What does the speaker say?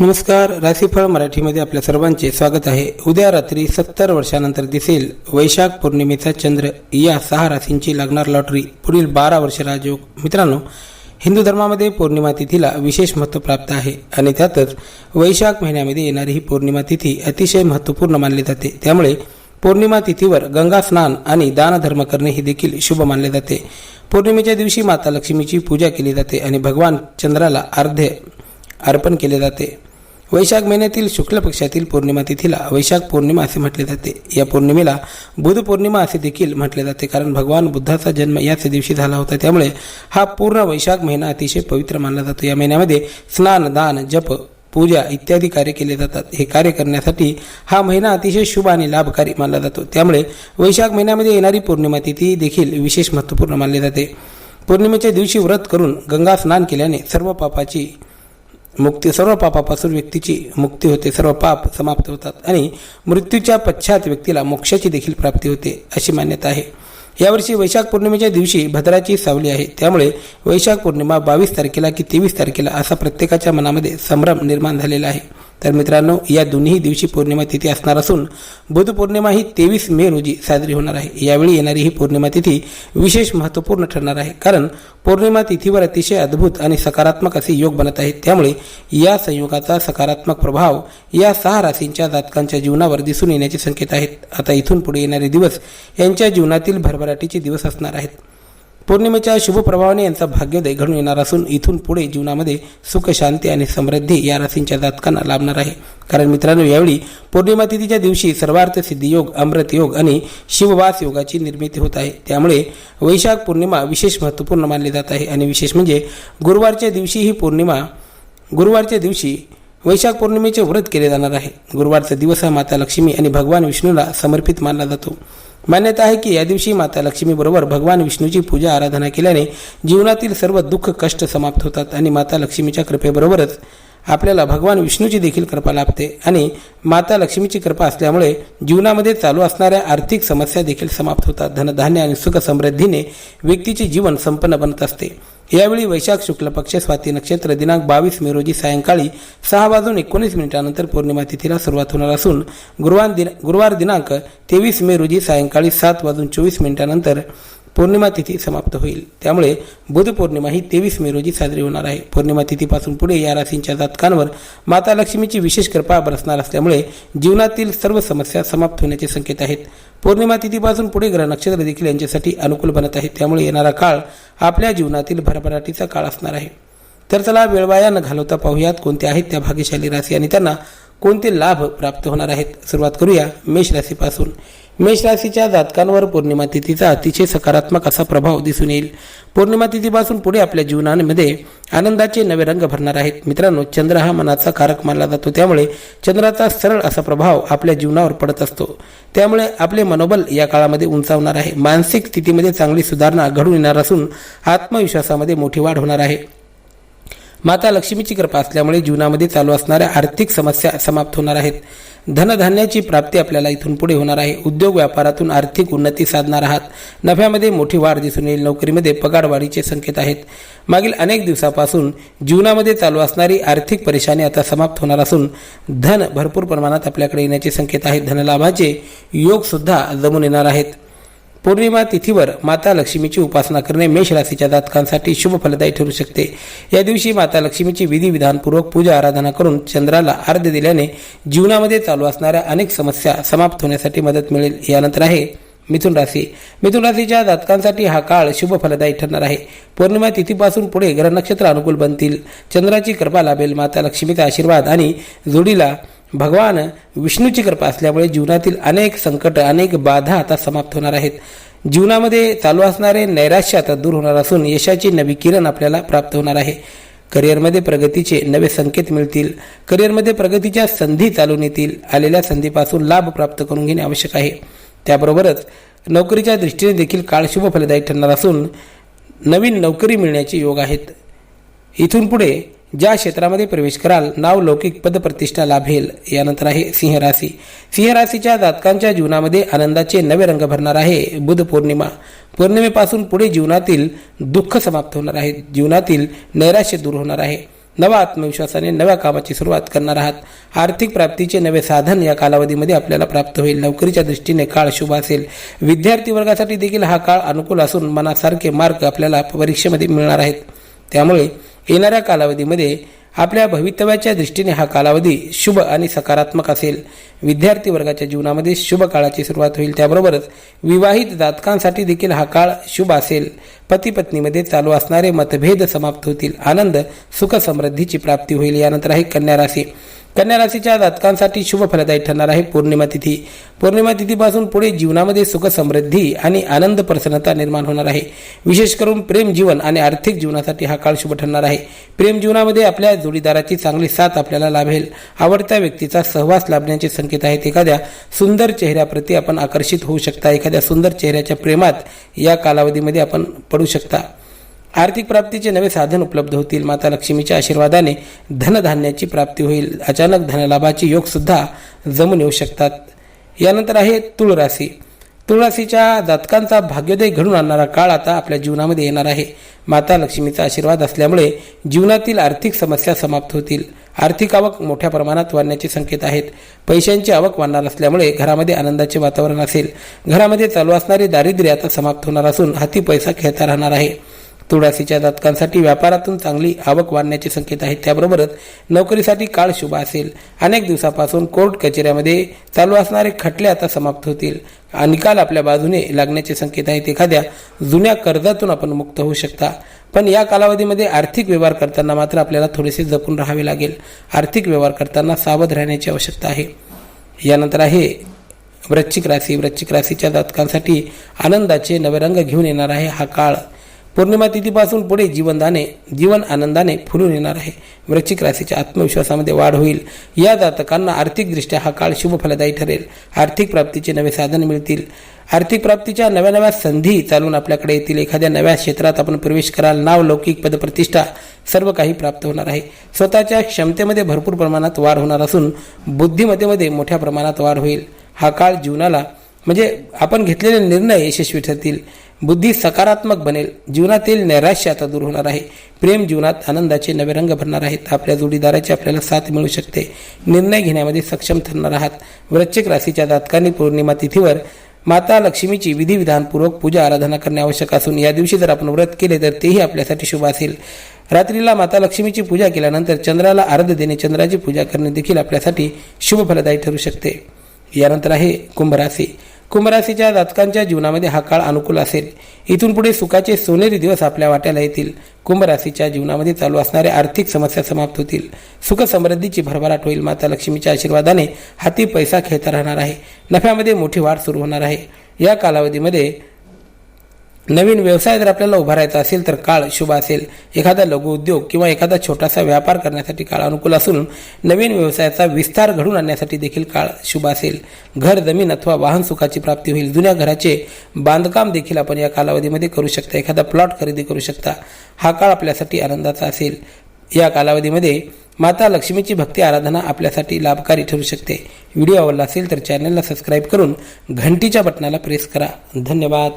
नमस्कार राशीफळ मराठीमध्ये आपल्या सर्वांचे स्वागत आहे. उद्या रात्री सत्तर वर्षानंतर दिसेल वैशाख पौर्णिमेचा चंद्र. या सहा राशींची लागणार लॉटरी. पुढील बारा वर्ष राजयोग. मित्रांनो हिंदू धर्मामध्ये पौर्णिमा तिथीला विशेष महत्त्व प्राप्त आहे आणि त्यातच वैशाख महिन्यामध्ये येणारी ही पौर्णिमा तिथी अतिशय महत्त्वपूर्ण मानली जाते. त्यामुळे पौर्णिमा तिथीवर गंगा स्नान आणि दानधर्म करणे हे देखील शुभ मानले जाते. पौर्णिमेच्या दिवशी माता लक्ष्मीची पूजा केली जाते आणि भगवान चंद्राला अर्ध्य अर्पण केले जाते. वैशाख महिन्यातील शुक्ल पक्षातील पौर्णिमा तिथीला वैशाख पौर्णिमा असे म्हटले जाते. या पौर्णिमेला बुध पौर्णिमा असे देखील म्हटले जाते कारण भगवान बुद्धाचा जन्म याच दिवशी झाला होता. त्यामुळे हा पूर्ण वैशाख महिना अतिशय पवित्र मानला जातो. या महिन्यामध्ये स्नान दान जप पूजा इत्यादी कार्य केले जातात. हे कार्य करण्यासाठी हा महिना अतिशय शुभ आणि लाभकारी मानला जातो. त्यामुळे वैशाख महिन्यामध्ये येणारी पौर्णिमा तिथी देखील विशेष महत्त्वपूर्ण मानली जाते. पौर्णिमेच्या दिवशी व्रत करून गंगा स्नान केल्याने सर्व पापाची मुक्ती सर्व पापापासून व्यक्तीची मुक्ती होते सर्व पाप समाप्त होतात आणि मृत्यूच्या पश्चात व्यक्तीला मोक्षाची देखील प्राप्ती होते अशी मान्यता आहे. यावर्षी वैशाख पौर्णिमेच्या दिवशी भद्राची सावली आहे. त्यामुळे वैशाख पौर्णिमा बावीस तारखेला की तेवीस तारखेला असा प्रत्येकाच्या मनामध्ये संभ्रम निर्माण झालेला आहे. तर मित्रांनो या दोन्ही दिवशी पौर्णिमा तिथी असणार असून बुध पौर्णिमा ही तेवीस मे रोजी साजरी होणार आहे. यावेळी येणारी ही पौर्णिमा तिथी विशेष महत्त्वपूर्ण ठरणार आहे. कारण पौर्णिमा तिथीवर अतिशय अद्भुत आणि सकारात्मक असे योग बनत आहेत. त्यामुळे या संयोगाचा सकारात्मक प्रभाव या सहा राशींच्या जातकांच्या जीवनावर दिसून येण्याचे संकेत आहेत. आता इथून पुढे येणारे दिवस यांच्या जीवनातील भरभराटीचे दिवस असणार आहेत. पौर्णिमेच्या शुभ प्रभावाने यांचा भाग्योदय घडून येणार असून इथून पुढे जीवनामध्ये सुख शांती आणि समृद्धी या राशींच्या जातकांना लाभणार आहे. कारण मित्रांनो यावेळी पौर्णिमा तिथीच्या दिवशी सर्वार्थ सिद्धी योग अमृत योग आणि शिववास योगाची निर्मिती होत आहे. त्यामुळे वैशाख पौर्णिमा विशेष महत्त्वपूर्ण मानली जात आहे. आणि विशेष म्हणजे गुरुवारच्या दिवशी ही पौर्णिमा गुरुवारच्या दिवशी वैशाख पौर्णिमेचे व्रत केले जाणार आहे. गुरुवारचा दिवस हा माता लक्ष्मी आणि भगवान विष्णूला समर्पित मानला जातो. मान्यता आहे की या दिवशी माता लक्ष्मीबरोबर भगवान विष्णूची पूजा आराधना केल्याने जीवनातील सर्व दुःख कष्ट समाप्त होतात आणि माता लक्ष्मीच्या कृपेबरोबरच आपल्याला भगवान विष्णूची देखील कृपा लाभते आणि माता लक्ष्मीची कृपा असल्यामुळे जीवनामध्ये चालू असणाऱ्या आर्थिक समस्या देखील समाप्त होतात. धनधान्य आणि सुख समृद्धीने व्यक्तीचे जीवन संपन्न बनत असते. यावेळी वैशाख शुक्ल पक्ष स्वाती नक्षत्र दिनांक बावीस मे रोजी सायंकाळी सहा वाजून एकोणीस मिनिटानंतर पौर्णिमा तिथीला सुरुवात होणार असून गुरुवार दिन गुरुवार दिनांक तेवीस मे रोजी सायंकाळी सात वाजून चोवीस मिनिटानंतर पौर्णिमा तिथी समाप्त होईल. त्यामुळे बुध पौर्णिमा ही तेवीस मे रोजी साजरी होणार आहे. पौर्णिमा तिथीपासून पुढे या राशींच्या जातकांवर माता लक्ष्मीची विशेष कृपा बरसणार असल्यामुळे जीवनातील सर्व समस्या समाप्त होण्याचे संकेत आहेत. पौर्णिमा तिथीपासून पुढे ग्रह नक्षत्र देखील यांच्यासाठी अनुकूल बनत आहे त्यामुळे येणारा काळ आपल्या जीवनातील भरभराटीचा काळ असणार आहे. तर चला वेळवाया न घालवता पाहूयात कोणत्या आहेत त्या भाग्यशाली राशी आणि त्यांना कोणते लाभ प्राप्त होणार आहेत. सुरुवात करूया मेष राशीपासून. मेष राशीच्या जातकांवर पौर्णिमा तिथीचा अतिशय सकारात्मक असा प्रभाव दिसून येईल. पौर्णिमा तिथीपासून पुढे आपल्या जीवनामध्ये आनंदाचे नवे रंग भरणार आहेत. मित्रांनो चंद्र हा मनाचा कारक मानला जातो. त्यामुळे चंद्राचा सरळ असा प्रभाव आपल्या जीवनावर पडत असतो. त्यामुळे आपले मनोबल या काळामध्ये उंचावणार आहे. मानसिक स्थितीमध्ये चांगली सुधारणा घडून येणार असून आत्मविश्वासामध्ये मोठी वाढ होणार आहे. माता लक्ष्मीची कृपा असल्यामुळे जीवनामध्ये चालू असणाऱ्या आर्थिक समस्या समाप्त होणार आहेत. धनधान्याची प्राप्ती आपल्याला इथून पुढे होणार आहे. उद्योग व्यापारातून आर्थिक उन्नती साधणार आहात. नफ्यामध्ये मोठी वाढ दिसून येईल. नोकरीमध्ये पगारवाढीचे संकेत आहेत. मागील अनेक दिवसापासून जीवनामध्ये चालू असणारी आर्थिक परेशानी आता समाप्त होणार असून धन भरपूर प्रमाणात आपल्याकडे येण्याचे संकेत आहेत. धनलाभाचे योगसुद्धा जमून येणार आहेत. पौर्णिमा तिथीवर माता लक्ष्मीची उपासना करणे मेष राशीच्या जातकांसाठी शुभ फलदायी ठरू शकते. या दिवशी माता लक्ष्मीची विधिविधानपूर्वक पूजा आराधना करून चंद्राला अर्ध्य दिल्याने जीवनामध्ये चालू असणाऱ्या अनेक समस्या समाप्त होण्यासाठी मदत मिळेल. यानंतर आहे मिथुन राशी. मिथुन राशीच्या जातकांसाठी हा काळ शुभ फलदायी ठरणार आहे. पौर्णिमा तिथीपासून पुढे ग्रहनक्षत्र अनुकूल बनतील. चंद्राची कृपा लाभेल माता लक्ष्मीचा आशीर्वाद आणि जोडीला भगवान विष्णूची कृपा असल्यामुळे जीवनातील अनेक संकट अनेक बाधा आता समाप्त होणार आहेत. जीवनामध्ये चालू असणारे नैराश्य आता दूर होणार असून यशाची नवी किरण आपल्याला प्राप्त होणार आहे. करिअरमध्ये प्रगतीचे नवे संकेत मिळतील. करिअरमध्ये प्रगतीच्या संधी चालून येतील आलेल्या संधीपासून लाभ प्राप्त करून घेणे आवश्यक आहे. त्याबरोबरच नोकरीच्या दृष्टीने देखील काळ शुभ फलदायी ठरणार असून नवीन नोकरी मिळण्याचे योग आहेत. इथून पुढे ज्या क्षेत्रामध्ये प्रवेश कराल नाव लौकिक पदप्रतिष्ठा लाभेल. यानंतर आहे सिंह राशी सिंह राशीच्या जातकांच्या जीवनामध्ये आनंदाचे नवे रंग भरणार आहे बुध पौर्णिमा. पौर्णिमेपासून पुढे जीवनातील दुःख समाप्त होणार आहे. जीवनातील नैराश्य दूर होणार आहे. नवा आत्मविश्वासाने नव्या कामाची सुरुवात करणार आहात. आर्थिक प्राप्तीचे नवे साधन या कालावधीमध्ये आपल्याला प्राप्त होईल. नोकरीच्या दृष्टीने काळ शुभ असेल. विद्यार्थी वर्गासाठी देखील हा काळ अनुकूल असून मनासारखे मार्ग आपल्याला परीक्षेमध्ये मिळणार आहेत. त्यामुळे येणाऱ्या कालावधीमध्ये आपल्या भवितव्याच्या दृष्टीने हा कालावधी शुभ आणि सकारात्मक असेल. विद्यार्थी वर्गाच्या जीवनामध्ये शुभ काळाची सुरुवात होईल. त्याबरोबरच विवाहित जातकांसाठी देखील हा काळ शुभ असेल. पती पत्नीमध्ये चालू असणारे मतभेद समाप्त होतील. आनंद सुख समृद्धीची प्राप्ती होईल. यानंतर आहे कन्या राशी. कन्या राशीच्या जातकांसाठी शुभ फलदायी ठरणार आहे पौर्णिमा तिथी. पौर्णिमा तिथीपासून पुढे जीवनामध्ये सुख समृद्धी आणि आनंद प्रसन्नता निर्माण होणार आहे. विशेष करून प्रेम जीवन आणि आर्थिक जीवनासाठी हा काळ शुभ ठरणार आहे. प्रेम जीवनामध्ये आपल्या जोडीदाराची चांगली साथ आपल्याला लाभेल. आवडत्या व्यक्तीचा सहवास लाभण्याचे संकेत आहेत. एखाद्या सुंदर चेहऱ्याप्रती आपण आकर्षित होऊ शकता. एखाद्या सुंदर चेहऱ्याच्या प्रेमात या कालावधीमध्ये आपण पडू शकता. आर्थिक प्राप्तीचे नवे साधन उपलब्ध होतील. माता लक्ष्मीच्या आशीर्वादाने धनधान्याची प्राप्ती होईल. अचानक धनलाभाची योग सुद्धा जमून येऊ शकतात. यानंतर आहे तुळ राशी तुळशीच्या जातकांचा भाग्योदय घडून आणणारा काळ आता आपल्या जीवनामध्ये येणार आहे. माता लक्ष्मीचा आशीर्वाद असल्यामुळे जीवनातील आर्थिक समस्या समाप्त होतील. आर्थिक आवक मोठ्या प्रमाणात वाढण्याचे संकेत आहेत. पैशांची आवक वाढणार असल्यामुळे घरामध्ये आनंदाचे वातावरण असेल. घरामध्ये चालू असणारे दारिद्र्य आता समाप्त होणार असून हाती पैसा खेळता राहणार आहे. तुळशीच्या जातकांसाठी व्यापारातून चांगली आवक वाढण्याचे संकेत आहेत. त्याबरोबरच नोकरीसाठी काळ शुभ असेल. अनेक दिवसापासून कोर्ट कचेऱ्यामध्ये चालू असणारे खटले आता समाप्त होतील. निकाल आपल्या बाजूने लागण्याचे संकेत आहेत. एखाद्या जुन्या कर्जातून आपण मुक्त होऊ शकता. पण या कालावधीमध्ये आर्थिक व्यवहार करताना मात्र आपल्याला थोडेसे जपून राहावे लागेल. आर्थिक व्यवहार करताना सावध राहण्याची आवश्यकता आहे. यानंतर आहे वृश्चिक राशी. वृश्चिक राशीच्या जातकांसाठी आनंदाचे नवे रंग घेऊन येणार आहे हा काळ. पौर्णिमा तिथीपासून पुढे जीवनदाने जीवन आनंदाने फुलून येणार आहे. वृश्चिक राशीच्या आत्मविश्वासामध्ये वाढ होईल. या जातकांना आर्थिकदृष्ट्या हा काळ शुभ फलदायी ठरेल. आर्थिक प्राप्तीचे नवे साधन मिळतील. आर्थिक प्राप्तीच्या नव्या नव्या संधी चालून आपल्याकडे येतील. एखाद्या नव्या क्षेत्रात आपण प्रवेश कराल. नाव लौकिक पदप्रतिष्ठा सर्व काही प्राप्त होणार आहे. स्वतःच्या क्षमतेमध्ये भरपूर प्रमाणात वाढ होणार असून बुद्धिमत्तेमध्ये मोठ्या प्रमाणात वाढ होईल. हा काळ जीवनाला म्हणजे आपण घेतलेले निर्णय यशस्वी ठरतील. बुद्धी सकारात्मक बनेल जीवनातील नैराश्य आता दूर होणार आहे. प्रेम जीवनात आनंदाचे नवे रंग भरणार आहेत. आपल्या जोडीदाराची आपल्याला साथ मिळू शकते. निर्णय घेण्यामध्ये सक्षम ठरणार आहात. वृश्चिक राशीच्या तात्कालिक पौर्णिमा तिथीवर माता लक्ष्मीची विधिविधानपूर्वक पूजा आराधना करणे आवश्यक असून या दिवशी जर आपण व्रत केले तर तेही आपल्यासाठी शुभ असेल. रात्रीला माता लक्ष्मीची पूजा केल्यानंतर चंद्राला अर्ध देणे चंद्राची पूजा करणे देखील आपल्यासाठी शुभ फलदायी ठरू शकते. यानंतर आहे कुंभ राशी कुंभराशीच्या जातकांच्या जीवनामध्ये हा काळ अनुकूल असेल. इथून पुढे सुखाचे सोनेरी दिवस आपल्या वाट्याला येतील. कुंभराशीच्या जीवनामध्ये चालू असणाऱ्या आर्थिक समस्या समाप्त होतील. सुख समृद्धीची भरभराट होईल. माता लक्ष्मीच्या आशीर्वादाने हाती पैसा खेळता राहणार आहे. नफ्यामध्ये मोठी वाढ सुरू होणार आहे. या कालावधीमध्ये नवीन व्यवसाय जर आपल्याला उभारायचा असेल तर काळ शुभ असेल. एखादा लघु उद्योग किंवा एखादा छोटासा व्यापार करण्यासाठी काळ अनुकूल असून नवीन व्यवसायाचा विस्तार घडून आणण्यासाठी देखील काळ शुभ असेल. घर जमीन अथवा वाहन सुखाची प्राप्ती होईल. जुन्या घराचे बांधकाम देखील आपण या कालावधीमध्ये करू शकता. एखादा प्लॉट खरेदी करू शकता. हा काळ आपल्यासाठी आनंदाचा असेल. या कालावधीमध्ये माता लक्ष्मीची भक्ती आराधना आपल्यासाठी लाभकारी ठरू शकते. व्हिडिओ आवडला असेल तर चॅनलला सबस्क्राईब करून घंटीच्या बटनाला प्रेस करा. धन्यवाद.